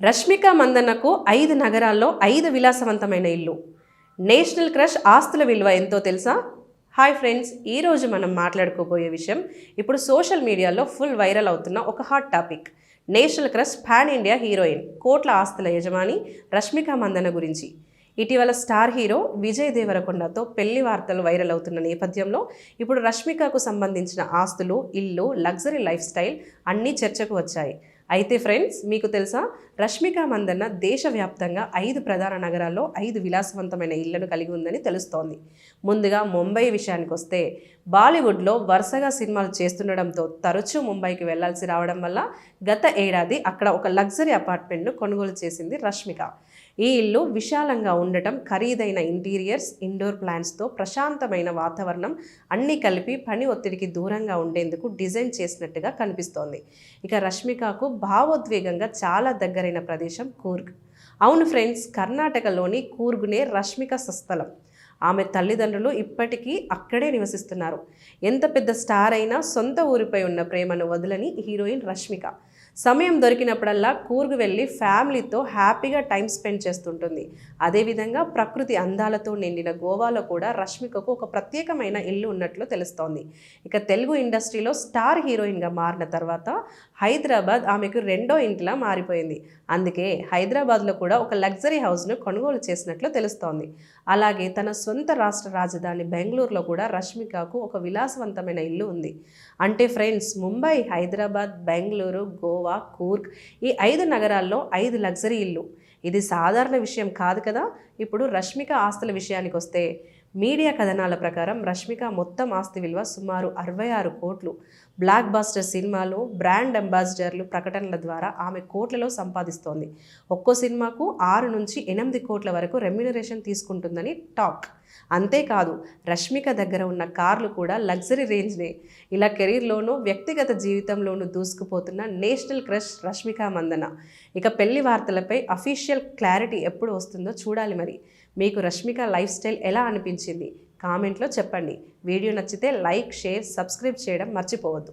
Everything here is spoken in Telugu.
రష్మిక మందన్నకు ఐదు నగరాల్లో ఐదు విలాసవంతమైన ఇల్లు. నేషనల్ క్రష్ ఆస్తుల విలువ ఎంతో తెలుసా? హాయ్ ఫ్రెండ్స్ ఈరోజు మనం మాట్లాడుకోబోయే విషయం ఇప్పుడు సోషల్ మీడియాలో ఫుల్ వైరల్ అవుతున్న ఒక hot topic. National crush pan India heroine కోట్ల ఆస్తుల యజమాని రష్మిక మందన గురించి. ఇటీవల స్టార్ హీరో విజయ్ దేవరకొండతో పెళ్ళి వార్తలు వైరల్ అవుతున్న నేపథ్యంలో ఇప్పుడు రష్మికకు సంబంధించిన ఆస్తులు ఇల్లు లగ్జరీ లైఫ్ స్టైల్ అన్నీ చర్చకు వచ్చాయి. అయితే ఫ్రెండ్స్ మీకు తెలుసా? రష్మిక మందన్న దేశవ్యాప్తంగా ఐదు ప్రధాన నగరాల్లో ఐదు విలాసవంతమైన ఇళ్ళను కలిగి ఉందని తెలుస్తోంది. ముందుగా ముంబై విషయానికి వస్తే బాలీవుడ్లో వరుసగా సినిమాలు చేస్తుండడంతో తరచూ ముంబైకి వెళ్ళాల్సి రావడం వల్ల గత ఏడాది అక్కడ ఒక లగ్జరీ అపార్ట్మెంట్ను కొనుగోలు చేసింది రష్మిక. ఈ ఇల్లు విశాలంగా ఉండటం ఖరీదైన ఇంటీరియర్స్ ఇండోర్ ప్లాంట్స్తో ప్రశాంతమైన వాతావరణం అన్నీ కలిపి పని ఒత్తిడికి దూరంగా ఉండేందుకు డిజైన్ చేసినట్టుగా కనిపిస్తోంది. ఇక రష్మికకు భావోద్వేగంగా చాలా దగ్గరైన ప్రదేశం కూర్గ్. అవును ఫ్రెండ్స్ కర్ణాటకలోని కూర్గునే రష్మిక సస్థలం. ఆమె తల్లిదండ్రులు ఇప్పటికీ అక్కడే నివసిస్తున్నారు. ఎంత పెద్ద స్టార్ అయినా సొంత ఊరిపై ఉన్న ప్రేమను వదలని హీరోయిన్ రష్మిక. సమయం దొరికినప్పుడల్లా కూర్గు వెళ్ళి ఫ్యామిలీతో హ్యాపీగా టైం స్పెండ్ చేస్తుంటుంది. అదేవిధంగా ప్రకృతి అందాలతో నిండిన గోవాలో కూడా రష్మికకు ఒక ప్రత్యేకమైన ఇల్లు ఉన్నట్లు తెలుస్తోంది. ఇక తెలుగు ఇండస్ట్రీలో స్టార్ హీరోయిన్గా మారిన తర్వాత హైదరాబాద్ ఆమెకు రెండో ఇంటిలా మారిపోయింది. అందుకే హైదరాబాద్లో కూడా ఒక లగ్జరీ హౌస్ను కొనుగోలు చేసినట్లు తెలుస్తోంది. అలాగే తన సొంత రాష్ట్ర రాజధాని బెంగళూరులో కూడా రష్మికకు ఒక విలాసవంతమైన ఇల్లు ఉంది. అంటే ఫ్రెండ్స్ ముంబై హైదరాబాద్ బెంగళూరు గోవా కూర్గ్ ఈ ఐదు నగరాల్లో ఐదు లగ్జరీ ఇల్లు. ఇది సాధారణ విషయం కాదు కదా? ఇప్పుడు రష్మిక ఆస్తుల విషయానికి వస్తే మీడియా కథనాల ప్రకారం రష్మిక మొత్తం ఆస్తి విలువ సుమారు అరవై ఆరు కోట్లు. బ్లాక్ బాస్టర్ సినిమాలు బ్రాండ్ అంబాసిడర్లు ప్రకటనల ద్వారా ఆమె కోట్లలో సంపాదిస్తోంది. ఒక్కో సినిమాకు ఆరు నుంచి ఎనిమిది కోట్ల వరకు రెమ్యునరేషన్ తీసుకుంటుందని టాక్. అంతేకాదు రష్మిక దగ్గర ఉన్న కార్లు కూడా లగ్జరీ రేంజ్నే. ఇలా కెరీర్లోనూ వ్యక్తిగత జీవితంలోనూ దూసుకుపోతున్న నేషనల్ క్రష్ రష్మిక మందన. ఇక పెళ్ళి వార్తలపై అఫీషియల్ క్లారిటీ ఎప్పుడు వస్తుందో చూడాలి మరి. మీకు రష్మిక లైఫ్ స్టైల్ ఎలా అనిపించింది? కామెంట్లో చెప్పండి. వీడియో నచ్చితే లైక్ షేర్ సబ్స్క్రైబ్ చేయడం మర్చిపోవద్దు.